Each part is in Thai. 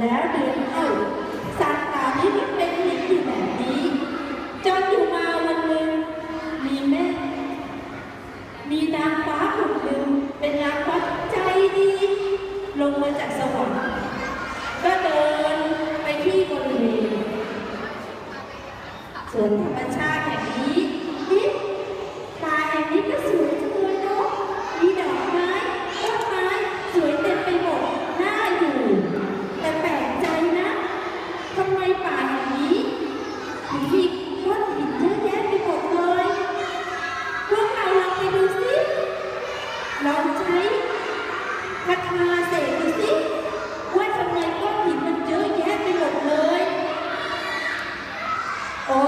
แล้วเดือนเข้าสัตว์เหล่านี่มันเป็นนิสัยแบบนี้จนอยู่มาวันหนึ่งมีแม่ มีนางฟ้าคนหนึ่งเป็นนางฟ้าใจดี ลงมาจากสวรรค์ก็เดินไปที่บริเวณสวนธรรมชาติ มีก้อนหินเยอะแยะไปหมดเลยพวกเราลองไปดูสิลองใช้คาถาเสกดูสิว่าทำไมก้อนหินมันเยอะแยะไปหมดเลย โอ้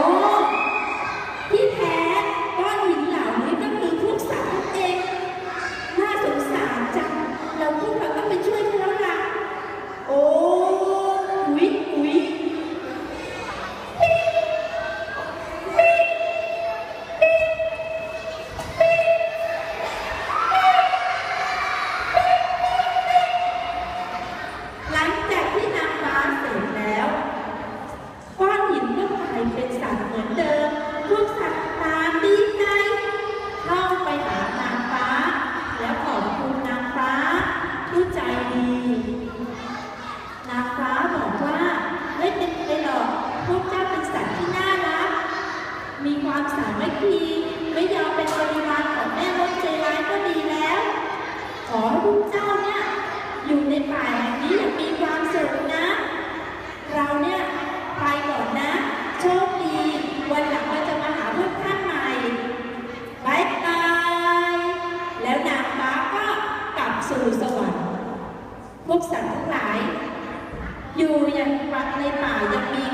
ความสามัคคี ไม่ยอมเป็นบริวารของแม่มดใจร้ายก็ดีแล้ว ขอให้พวกเจ้าเนี่ยอยู่ในป่าแห่งนี้อย่างมีความสุขนะ เราเนี่ยไปก่อนนะ โชคดี วันหลังเราจะมาหาพวกท่านใหม่บายบาย แล้วนางฟ้าก็กลับสู่สวรรค์ พวกสัตว์ทั้งหลาย อยู่อย่างในป่ายังมี